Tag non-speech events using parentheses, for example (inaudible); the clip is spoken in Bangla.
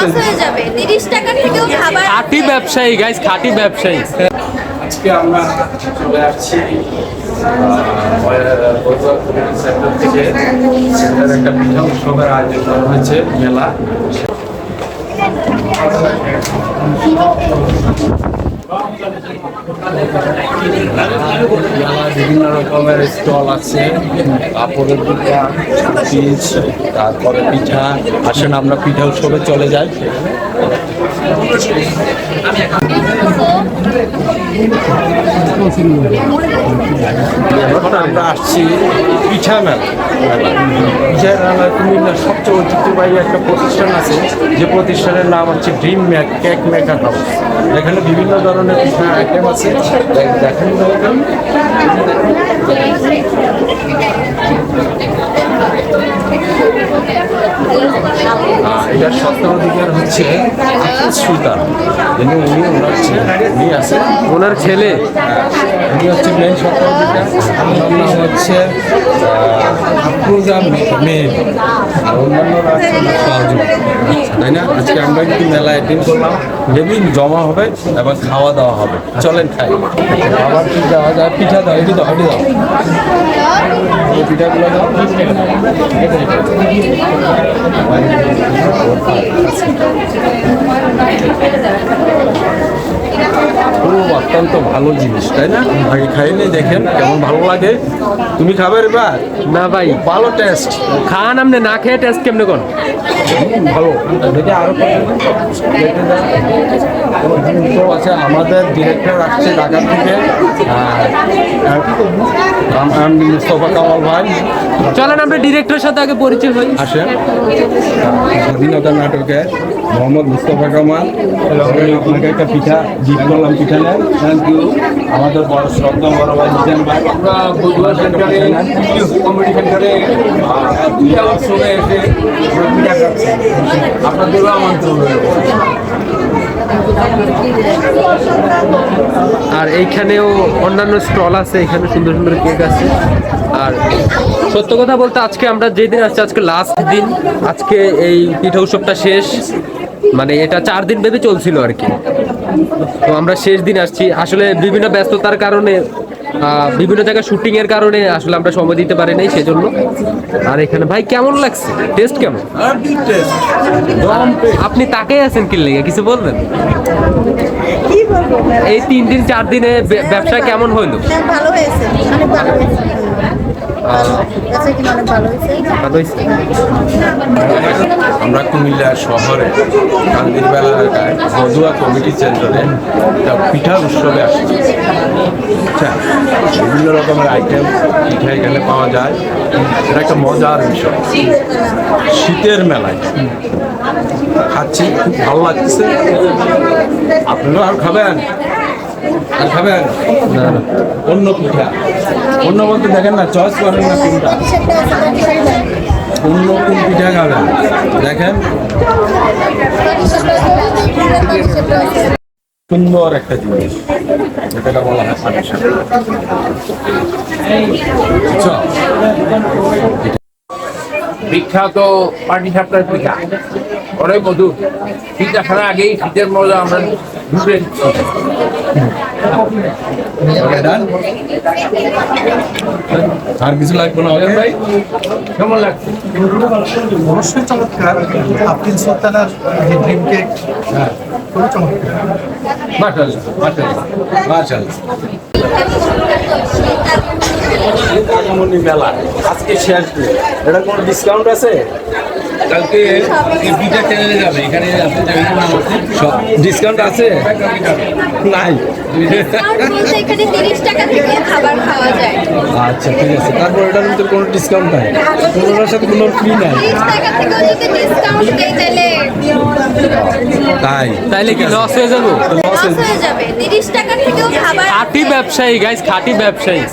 লস হয়ে যাবে। তিরিশ টাকা থেকেও খাবার খাঁটি ব্যবসায়ী গাইস খাঁটি ব্যবসায়ী। আজকে আমরা চলে আসছি সেন্টার থেকে। সেন্টার একটা পিঠা উৎসবের আয়োজন করা হয়েছে মেলা। বিভিন্ন রকমের স্টল আছে, কাপড়ের পিঠা পিস তারপরে পিঠা। আসেন, আমরা পিঠা উৎসবে চলে যাই। আমরা আসছি পিঠা মেলা। মেলা কুমিল্লার সবচেয়ে ঐতিহ্যবাহী একটা প্রতিষ্ঠান আছে, যে প্রতিষ্ঠানের নাম হচ্ছে Dream Mac Cake Maker House এখানে বিভিন্ন ধরনের পিঠা আইটেম আছে। দেখ- দেখেন দরকার এটা সত্তরাধিকার হচ্ছে সুলতান। যিনি উনি ওনার ছেলে। উনি আছে ওনার ছেলে? উনি হচ্ছে মেন সত্তরাধিকার ওনার নাম হচ্ছে আফরোজা মেয়ে। আর অন্যান্যরা তাই না? আজকে আমরা একটু মেলা অ্যাটেন্ড করলাম। হেভি জমা হবে এবং খাওয়া দাওয়া হবে। চলেন খাই। আবার কি দেওয়া যায়? পিঠা দাও এটি দাও এটি দাও। এই পিঠাগুলো দাও। 嗯。অত্যন্ত ভালো জিনিস তাই না? আগে খাইলে দেখেন কেমন ভালো লাগে। তুমি খাবে এবার না ভাই। ভালো টেস্ট খান আপনি না খেয়ে টেস্ট কেমনে কোন ভালো। দেখে আরও আছে। আমাদের ডিরেক্টর আসছে ঢাকা থেকে। আর আমি মুস্তফা কামাল ভাই। চলেন আমরা ডিরেক্টরের সাথে আগে পরিচয় হই। আসেন। স্বাধীনতা নাটকের মোহাম্মদ মুস্তফা কামাল। আমি আপনাকে একটা পিঠা গিফট করলাম পিঠা থ্যাংক ইউ আমাদের বড় শ্রদ্ধা বড় ভাই ভাই আমরা বুধবার সেন্টারে কমেডি সেন্টারে উৎসবে এসে আপনাদেরও আমন্ত্রণ রইল। আর এইখানেও অন্যান্য স্টল আছে এখানে সুন্দর সুন্দর কেক আছে। আর সত্য কথা বলতে আজকে আমরা যেদিন আসছি আজকে লাস্ট দিন আজকে এই পিঠা উৎসবটা শেষ। মানে এটা চার দিন ভেবে চলছিল আর কি। তো আমরা শেষ দিন আসছি। আসলে বিভিন্ন ব্যস্ততার কারণে বিভিন্ন জায়গায় শুটিং এর কারণে আসলে আমরা সময় দিতে পারি নাই সেজন্য। আর এখানে, ভাই, কেমন লাগছে? টেস্ট কেমন? আপনি তাকে আছেন কি লেগে কিছু বলবেন? এই তিন দিন, চার দিনে ব্যবসা কেমন হইল? ভালো হয়েছে। আমরা কুমিল্লা শহরে কান্দিরবেলা এলাকায় বদুয়া কমিটি সেন্টারে একটা পিঠা উৎসবে আসছি। আচ্ছা বিভিন্ন রকমের আইটেম পিঠা এখানে পাওয়া যায়। এটা একটা মজার বিষয়। শীতের মেলায় খাচ্ছি খুব ভালো লাগছে আপনারা আর খাবেন? আর খাবেন। অন্য পিঠা। অন্য বলতে দেখেন না চয়েস করেন না কোনটা অন্য কোন পিঠা খাবেন। দেখেন। সুন্দর একটা জিনিস। যেটা বলা হয়? বিখ্যাত পাটি সাপটার পিঠা। অনেক মধুর শীত আসার আগেই শীতের মজা আমরা ঢুকে আর কিছু লাগবে না ভাই? কেমন লাগছে? অবশ্যই চমৎকার। আফরিন সুলতানার যে ড্রিম কেক খুবই চমৎকার। মাশাআল্লাহ মাশাআল্লাহ মাশাআল্লাহ। মেলা আজকে শেষ দিন। এটা কোনো ডিসকাউন্ট আছে? কালকে পিঠা চ্যানেলে যাবে এখানে আপনি সব ডিসকাউন্ট আছে? নাই। এখানে তিরিশ টাকা থেকে খাবার খাওয়া যায়। আচ্ছা ঠিক আছে। তারপর এটার ভিতরে কোনো ডিসকাউন্ট নাই। কোনোটার সাথে কোনো ফ্রি নাই। তিরিশ টাকা থেকেও যদি ডিসকাউন্ট দেয় তাহলে। তাই? তাইলে কি লস হয়ে যাব? লস হয়ে যাবে। তিরিশ টাকা থেকেও খাবার খাঁটি ব্যবসায়ী গাইস খাঁটি ব্যবসায়ী। (laughs)